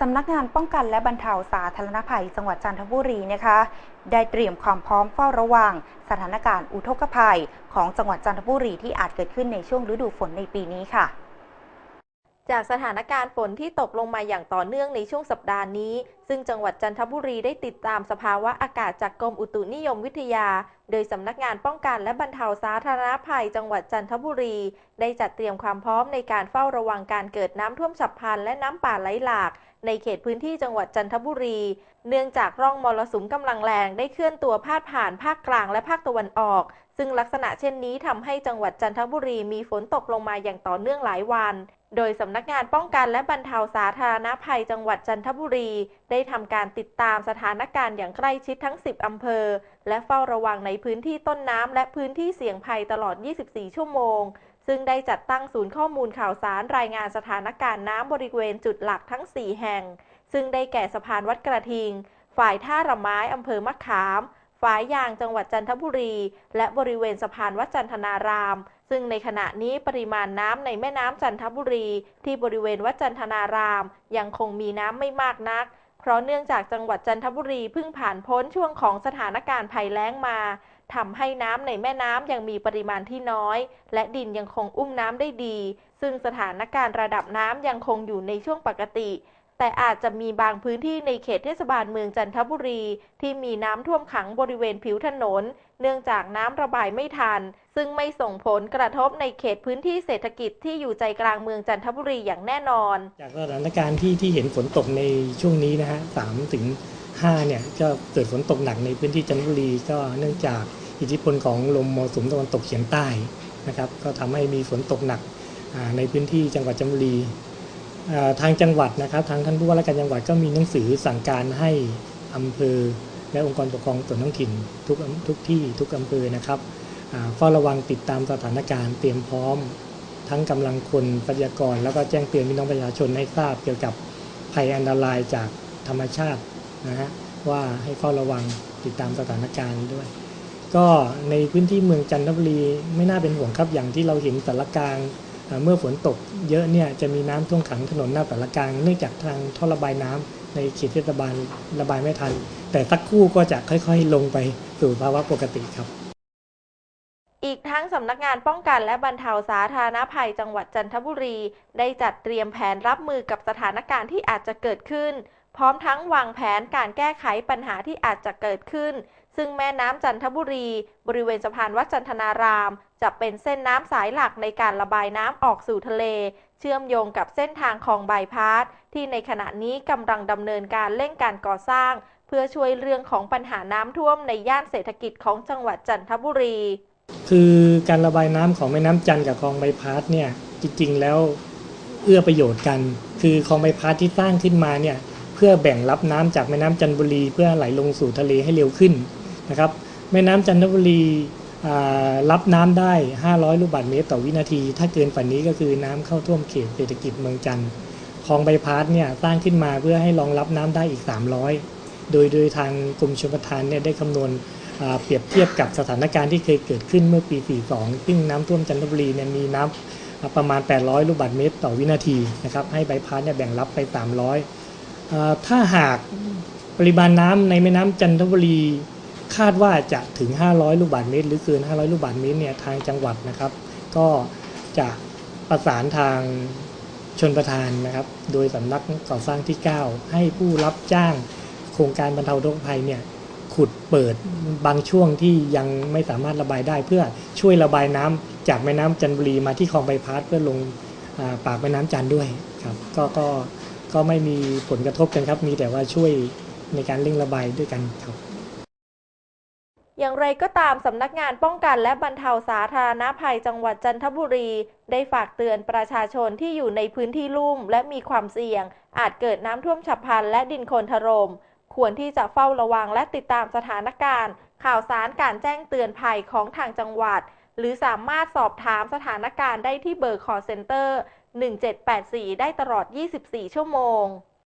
สำนักงานป้องกันและบรรเทาสาธารณภัยจังหวัดจันทบุรีนะคะ ได้เตรียมความพร้อมเฝ้าระวัง สถานการณ์อุทกภัย ของจังหวัดจันทบุรีที่อาจเกิดขึ้นในช่วงฤดูฝนในปีนี้ค่ะ จากสถานการณ์ฝนที่ตกลงมาอย่างต่อเนื่องในช่วงสัปดาห์นี้ ซึ่งจังหวัดจันทบุรีได้ติดตามสภาวะอากาศจากกรมอุตุนิยมวิทยา โดยสำนักงานป้องกันและบรรเทาสาธารณภัย จังหวัดจันทบุรี ได้จัดเตรียมความพร้อมในการเฝ้าระวังการเกิดน้ำท่วมฉับพลันและน้ำป่าไหลหลาก ในเขตพื้นที่จังหวัดจันทบุรี เนื่องจากร่องมรสุมกำลังแรงได้เคลื่อนตัวพาดผ่านภาคกลางและภาคตะวันออก ซึ่งลักษณะเช่นนี้ทำให้จังหวัดจันทบุรีมีฝนตกลงมาอย่างต่อเนื่องหลายวัน โดยสำนักงานป้องกันและบรรเทาสาธารณภัยจังหวัดจันทบุรี ได้ทำการติดตามสถานการณ์อย่างใกล้ชิดทั้ง 10 อำเภอ และเฝ้าระวังในพื้นที่ต้นน้ำและพื้นที่เสี่ยงภัยตลอด 24 ชั่วโมง ซึ่งได้จัดตั้งศูนย์ข้อมูลข่าวสารรายงานสถานการณ์น้ำบริเวณจุดหลักทั้ง 4 แห่ง ซึ่งได้แก่สะพานวัดกระทิง ฝ่ายท่าระไม้อำเภอมะขามฝายยางจังหวัดจันทบุรี และบริเวณสะพานวัดจันทนาราม ซึ่งในขณะนี้ปริมาณน้ำในแม่น้ำจันทบุรี ที่บริเวณวัดจันทนาราม ยังคงมีน้ำไม่มากนัก เพราะเนื่องจากจังหวัดจันทบุรีเพิ่งผ่านพ้นช่วงของสถานการณ์ภัยแล้งมาทำให้น้ำในแม่น้ำยังมีปริมาณที่น้อย และดินยังคงอุ้มน้ำได้ดี ซึ่งสถานการณ์ระดับน้ำยังคงอยู่ในช่วงปกติ แต่อาจจะมีบางพื้นที่ในเขตเทศบาลเมืองจันทบุรี ที่มีน้ำท่วมขังบริเวณผิวถนน เนื่องจากน้ำระบายไม่ทัน ซึ่งไม่ส่งผลกระทบในเขตพื้นที่เศรษฐกิจที่อยู่ใจกลางเมืองจันทบุรีอย่างแน่นอน จากสถานการณ์ที่ที่เห็นฝนตกในช่วงนี้นะฮะสามถึงห้าเนี่ยก็เกิดฝนตกหนักในพื้นที่จันทบุรีก็เนื่องจากอิทธิพลของลมมรสุมตะวันตกเฉียงใต้นะครับก็ทำให้มีฝนตกหนักในพื้นที่จังหวัดจันทบุรี ทางจังหวัดนะครับ ทางท่านผู้ว่าราชการจังหวัดก็มีหนังสือสั่งการให้อำเภอ และองค์กรปกครองส่วนท้องถิ่นทุกทุกที่ทุกอำเภอนะครับเฝ้าระวังติดตามสถานการณ์เตรียมพร้อม ทั้งกำลังคนทรัพยากร แล้วก็แจ้งเตือนพี่น้องประชาชนให้ทราบเกี่ยวกับภัยอันตรายจากธรรมชาตินะฮะว่าให้เฝ้าระวังติดตามสถานการณ์ด้วย ก็ในพื้นที่เมืองจันทบุรีไม่น่าเป็นห่วงครับอย่างที่เราเห็นสารกลาง เมื่อฝนตกเยอะเนี่ยจะมีน้ำท่วมขังถนนหน้าสารกลางเนื่องจากทางท่อระบายน้ำในเขตเทศบาลระบายไม่ทัน แต่สักครู่ก็จะค่อยๆ ลงไปสู่ภาวะปกติครับ อีกทั้งสำนักงานป้องกันและบรรเทาสาธารณภัยจังหวัดจันทบุรี ได้จัดเตรียมแผนรับมือกับสถานการณ์ที่อาจจะเกิดขึ้น พร้อมทั้งวางแผนการแก้ไขปัญหาที่อาจจะเกิดขึ้น ซึ่งแม่น้ำจันทบุรี บริเวณสะพานวัดจันทนาราม จะเป็นเส้นน้ำสายหลักในการระบายน้ำออกสู่ทะเล เชื่อมโยงกับเส้นทางคลองบายพาสที่ในขณะนี้กำลังดำเนินการเร่งการก่อสร้าง เพื่อช่วยเรื่องของปัญหาน้ำท่วมในย่านเศรษฐกิจของจังหวัดจันทบุรี คือการระบายน้ำของแม่น้ำจันกับคลองใบพัดเนี่ยจริงๆแล้วเอื้อประโยชน์กัน คือคลองใบพัดที่สร้างขึ้นมาเนี่ย เพื่อแบ่งรับน้ำจากแม่น้ำจันทบุรี เพื่อไหลลงสู่ทะเลให้เร็วขึ้นนะครับแม่น้ำจันทบุรีรับน้ำได้ 500 ลูกบาศก์เมตรต่อวินาที ถ้าเกินฝันนี้ก็คือน้ำเข้าท่วมเขตเศรษฐกิจเมืองจันทร์คลองใบพัดเนี่ยสร้างขึ้นมาเพื่อให้รองรับน้ำได้อีก 300 โดยโดยทางกรมชลประทานเนี่ยได้คำนวณเปรียบเทียบกับสถานการณ์ที่เคยเกิดขึ้นเมื่อปี 42 ซึ่งน้ำท่วมจันทบุรีเนี่ยมีน้ำอ่าประมาณ 800 ลูกบาศก์เมตรต่อวินาทีนะครับ ให้ใบพัดเนี่ยแบ่งรับไป 300อ่า ถ้าหากปริมาณน้ำในแม่น้ำจันทบุรีคาดว่าจะถึง 500 ลูกบาศก์เมตร หรือเกิน 500 ลูกบาศก์เมตรเนี่ยทางจังหวัดนะครับ ก็จะประสานทางชนประทานนะครับ โดยสำนักก่อสร้างที่ 9 ให้ผู้รับจ้างโครงการบรรเทาทุกภัยเนี่ยขุดเปิดบางช่วงที่ยังไม่สามารถระบายได้ เพื่อช่วยระบายน้ำจากแม่น้ำจันทบุรีมาที่คลองใบพัดเพื่อลงอปากแม่น้ำจันด้วยครับ ก็ก็ ก็ไม่มีผลกระทบกันครับ มีแต่ว่าช่วยในการเร่งระบายด้วยกันครับอย่างไรก็ตามสำนักงานป้องกันและบรรเทาสาธารณภัยจังหวัดจันทบุรี ได้ฝากเตือนประชาชนที่อยู่ในพื้นที่ลุ่ม และมีความเสี่ยง อาจเกิดน้ำท่วมฉับพลันและดินโคลนถล่มควรที่จะเฝ้าระวังและติดตามสถานการณ์ ข่าวสารการแจ้งเตือนภัยของทางจังหวัด หรือสามารถสอบถามสถานการณ์ได้ที่เบอร์ call center 1784 ได้ตลอด 24 ชั่วโมง